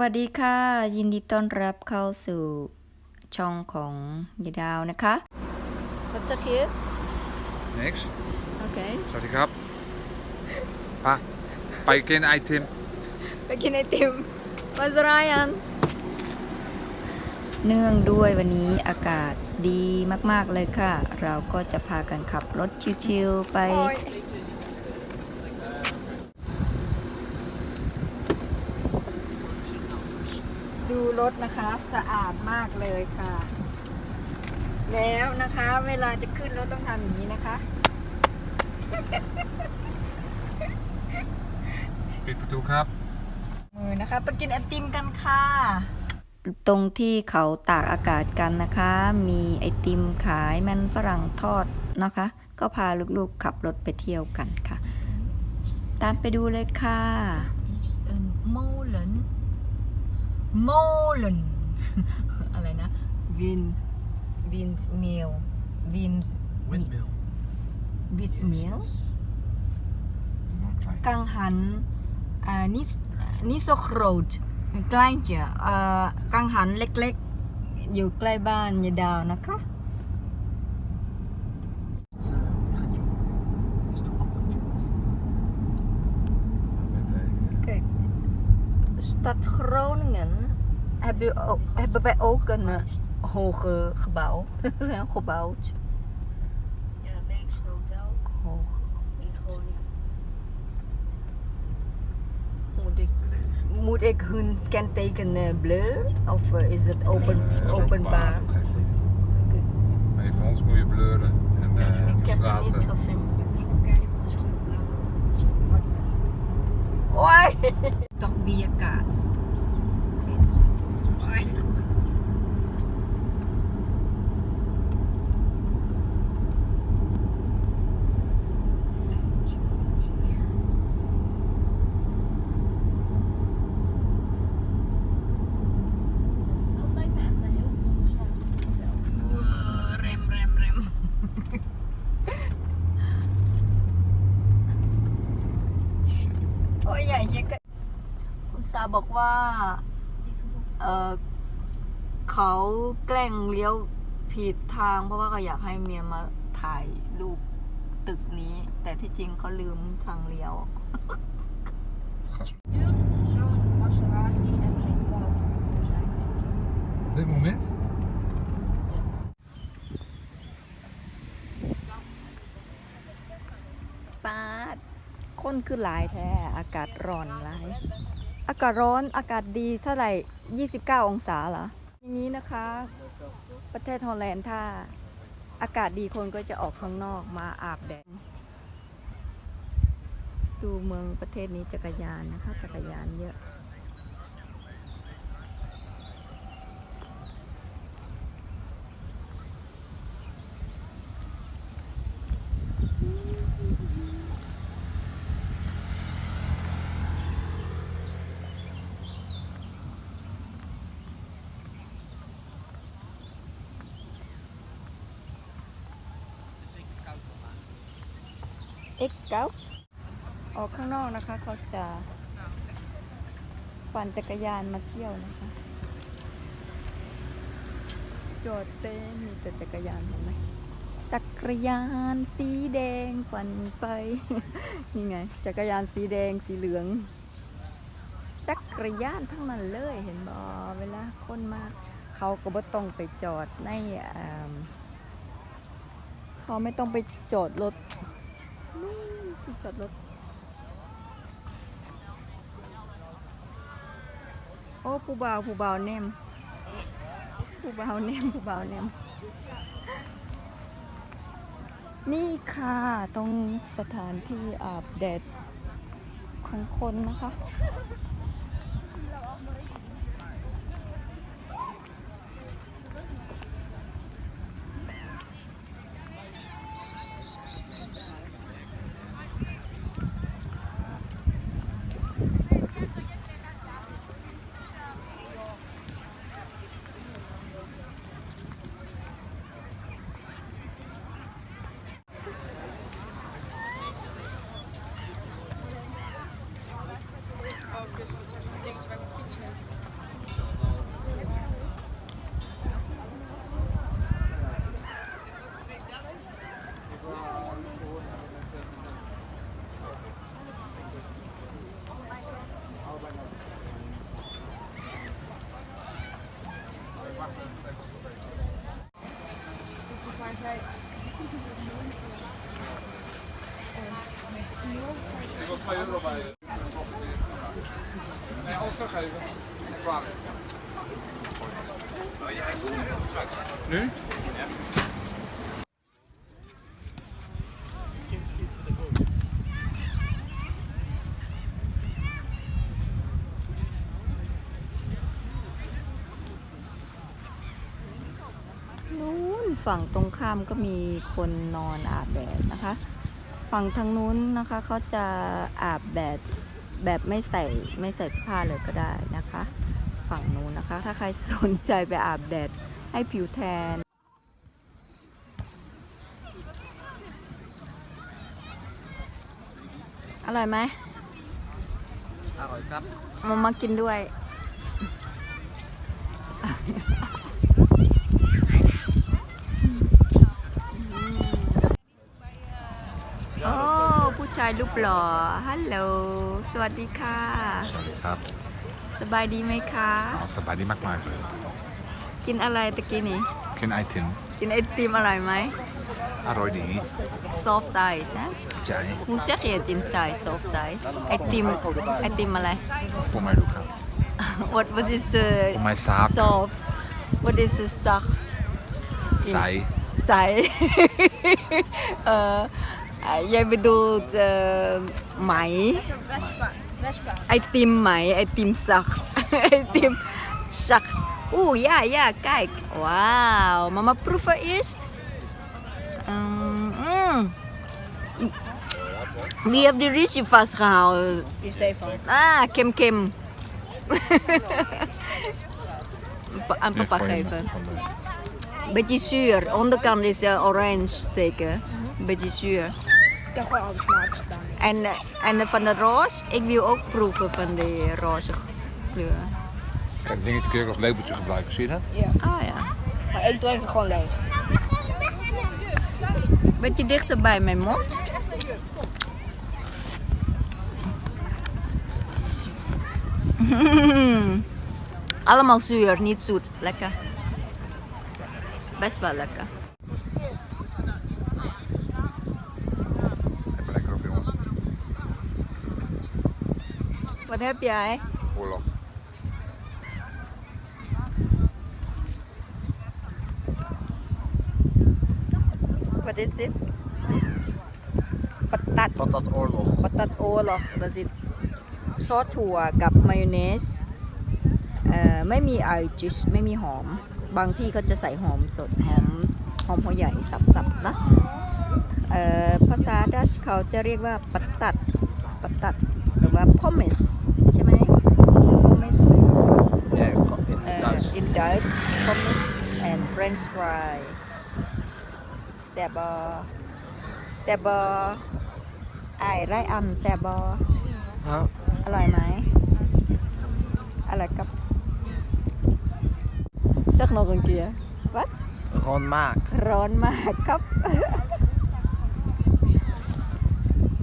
วัสดีค่ะ ยินดีต้อนรับเข้าสู่ช่องของยายดาวนะคะ Wat zeg je? Niks. Oké. Zat ik grap? Pa, pa je kind item. ไปกินไอติมมาสรายันเนื่องด้วยวันนี้อากาศดีมากๆเลยค่ะ เราก็จะพากันขับรถชิวๆไปดู รถนะคะสะอาดมากเลยค่ะ แล้วนะคะเวลาจะขึ้นรถต้องทำอย่างนี้นะคะ ปิดประตูครับ มือนะคะไปกินไอติมกันค่ะ ตรงที่เขาตากอากาศกันนะคะ มีไอติมขายมันฝรั่งทอดนะคะ ก็พาลูกๆขับรถไปเที่ยวกันค่ะ ตามไปดูเลยค่ะ is a molen molen อะไรนะ wind windmill wind Windmill. windmill Klein. Kanghan uh, niet, niet zo groot. Een kleintje. Uh, Kanghan เล็กๆ อยู่ใกล้บ้านยายดาวนะคะ Kijk, stad Groningen hebben, ook, hebben wij ook een uh, hoger gebouw. Een gebouwtje. Ja, het leegste hotel Hoog. in Groningen. Moet ik, moet ik hun kenteken eh, blur? Of eh, is het open, Eh, openbaar? Dat geeft niet. Nee, van ons moet je bleuren. En eh, Ik de heb het niet. Dus blauw. Hoi! Toch weer kaats. คุณสาบอกว่า เออเขาแกล้งเลี้ยวผิดทาง เพราะว่าเขาอยากให้เมียมาถ่ายรูปตึกนี้ แต่ที่จริงเขาลืมทางเลี้ยว Gas. Zo'n Maserati MC12 voor zijn. Op dit moment? ป้าดคนคือหลายแท้ อากาศร้อนหลาย อากาศร้อนอากาศดีเท่าไหร่ 29 องศาเหรอ อย่างนี้นะคะ ประเทศฮอลแลนด์ถ้า อากาศดีคนก็จะออกข้างนอกมาอาบแดด ดูเมืองประเทศนี้จักรยานนะคะ จักรยานเยอะ เอ็กเกาออกข้างนอกนะคะ เขาจะปั่นจักรยานมาเที่ยวนะคะ จอดเต้นมีแต่จักรยานเห็นไหมจักรยานสีแดงปั่นไป นี่ไง จักรยานสีแดงสีเหลือง จักรยานทั้งนั้นเลยเห็นบอเวลาคนมาเขาก็บ่ต้องไปจอดในอ่าเขาไม่ต้องไปจอดรถ ที่จอดรถ โอ้ผู้บ่าวผู้บ่าวเนมผู้บ่าวเนมผู้บ่าวเนม นี่ค่ะตรงสถานที่อาบแดดของคนนะคะ maar zij. Ik wil 2 euro bij je. Nee, alles teruggeven. Klaar. Nu? Ja. ฝั่งตรงข้ามก็มีคนนอนอาบแดดนะคะ ฝั่งทางนู้นนะคะเขาจะอาบแดดแบบไม่ใส่ไม่ใส่เสื้อผ้าเลยก็ได้นะคะ ฝั่งนู้นนะคะ ถ้าใครสนใจไปอาบแดดให้ผิวแทนอร่อยไหมอร่อยครับมามากินด้วย โอ้ ผู้ชายรูปหล่อ ฮัลโหล สวัสดีค่ะ สวัสดีครับสบายดีไหมคะเอาสบายดีมากๆเลยกินอะไรตะกี้นี้ กินไอติมกินไอติมอร่อยไหม อร่อยดี soft ice นะใจ Hoe zeg je het in Thai, soft ice? ไอติม ไอติมอะไร ผมไม่รู้ครับ What what is the Voor mij zacht. soft? What is the zacht? ใส ใส เอ่อ Uh, jij bedoelt eh, uh, mij? Wespa. Wespa. Item mij, item zacht. item zacht. Oeh, ja, ja, kijk. Wauw. Mama, proeven eerst. Um, mm. Wie heeft de riesje vastgehouden? Die Stefan. Ah, Kim Kim. aan papa geven. Beetje zuur. Onderkant is uh, oranje steken. Beetje zuur. Ik heb gewoon alle smaken gedaan. En, eh, en van de roos, ik wil ook proeven van die roze kleur. Kijk, dingetje kun je ook als lepeltje gebruiken, zie je dat? Ja. Ah ja. Maar ik drink het gewoon leeg. Beetje dichter bij mijn mond. Allemaal zuur, niet zoet. Lekker. Best wel lekker. Wat heb jij? Oorlog. Wat is dit? Patat. Patat oorlog. ปัตตัดโอหรอเราสิซอสถั่วกับมายองเนสเอ่อไม่มีไอจิชไม่มีหอม บางที่เขาจะใส่หอมสดหอมหอมหัวใหญ่สับๆนะเอ่อภาษาดัชเขาจะเรียกว่าปัตตัดปัตตัดหรือว่าพอม e ส Duits. in Dutch hummus and French fry แซบบอแซบบอไอ้ไรอันแซบบอ Huh? อร่อยไหมอร่อยครับ Zeg nog een keer. Wat? Gewoon maak. ร้อนมากครับ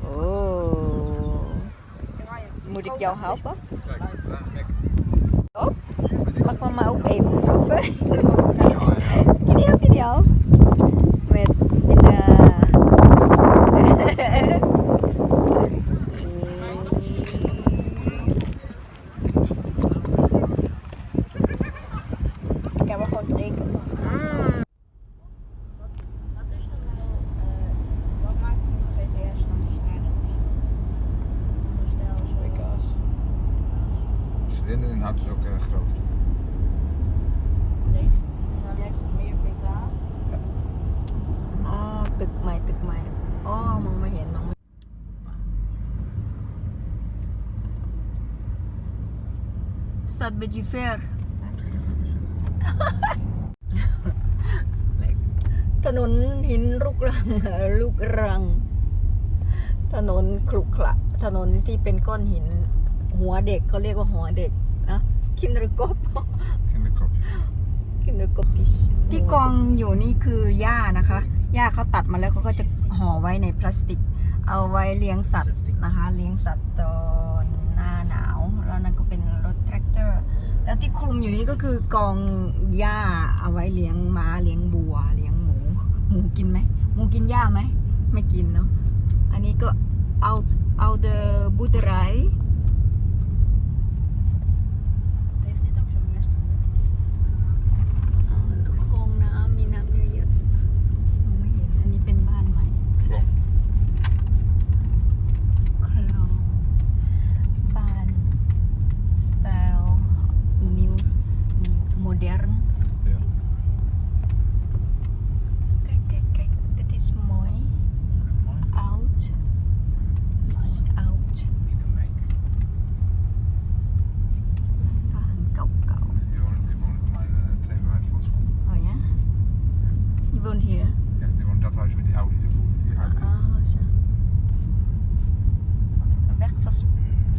โอ้ Moet ik jou helpen? mama kwam me ook even proeven. die kiddo. Met de... Eh, Ik heb er gewoon drinken van. En in hout is ook eh, uh, groter. Wat maakt een VTS nou sneller of zo? Hoe snel zo? Pindakaas. De cilinderinhoud is ook eh, groter. Nee, dan heeft het meer pk. อ๋อตึกใหม่ตึกใหม่อ๋อมองไม่เห็นมองไม่สตัดเบจิเฟร์ ถนนหินลูกรังลูกรัง ถนนครุขระถนนที่เป็นก้อนหิน หัวเด็กเขาเรียกว่าหัวเด็กนะคินรกบ Kinderkopje. กินด้วยกบกิชที่กองอยู่นี่คือหญ้านะคะ หญ้าเขาตัดมาแล้วเขาก็จะห่อไว้ในพลาสติก เอาไว้เลี้ยงสัตว์นะคะ เลี้ยงสัตว์ตอนหน้าหนาว แล้วนั่นก็เป็นรถแทรกเตอร์ แล้วที่คลุมอยู่นี้ก็คือกองหญ้าเอาไว้เลี้ยงม้า เลี้ยงบัว เลี้ยงหมู หมูกินไหม หมูกินหญ้าไหม ไม่กินเนาะ อันนี้ก็ oud, oude boerderij. Wat die Audi ervoor, die harde. Ah, zo. Weg vers,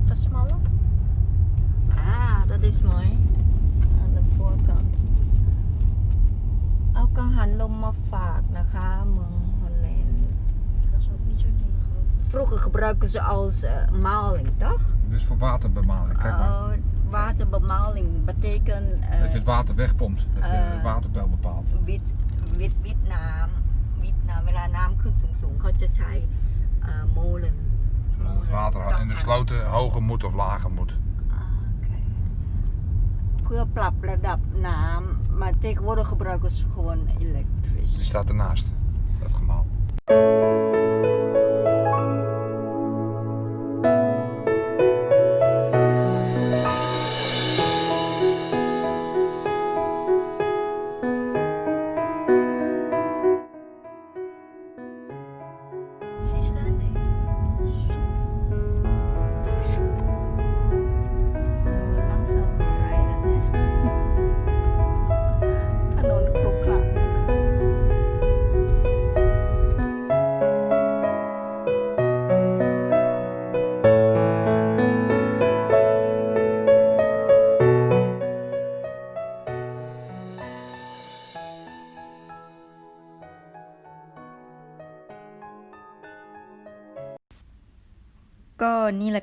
versmallen. Ah, dat is mooi. Aan de voorkant. Ook een maar vaak naar Vroeger gebruiken ze als uh, maling, toch? Dus voor waterbemaling, kijk maar. Oh, waterbemaling betekent... Uh, dat je het eh, water wegpompt, dat je het waterpeil bepaalt. Wit, wit, wit naam. ทย์วิทย์น้ำวิทย์น้ำเวลาน้ำขึ้นสูงๆเขาจะใช้เอ่อโมเลน Zodat het water in de sloten hoger moet of lager moet. อ่าโอเคเพื่อปรับระดับน้ำmaar tegenwoordig gebruiken ze gewoon elektrisch Die staat ernaast. Dat gemaal.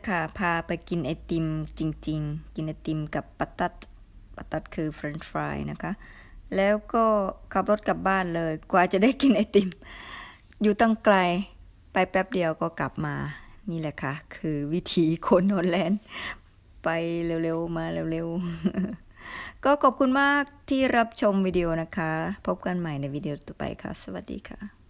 ค่ะ พาไปกินไอติมจริง ๆ กินไอติมกับปัตตัดปัตตัดคือเฟรนช์ฟรายนะคะ แล้วก็ขับรถกลับบ้านเลย กว่าจะได้กินไอติม อยู่ตั้งไกลไปแป๊บเดียวก็กลับมา นี่แหละค่ะ คือวิธีคนโนแลนด์ ไปเร็วๆ มาเร็วๆ ก็ขอบคุณมากที่รับชมวิดีโอนะคะ พบกันใหม่ในวิดีโอต่อไปค่ะ สวัสดีค่ะ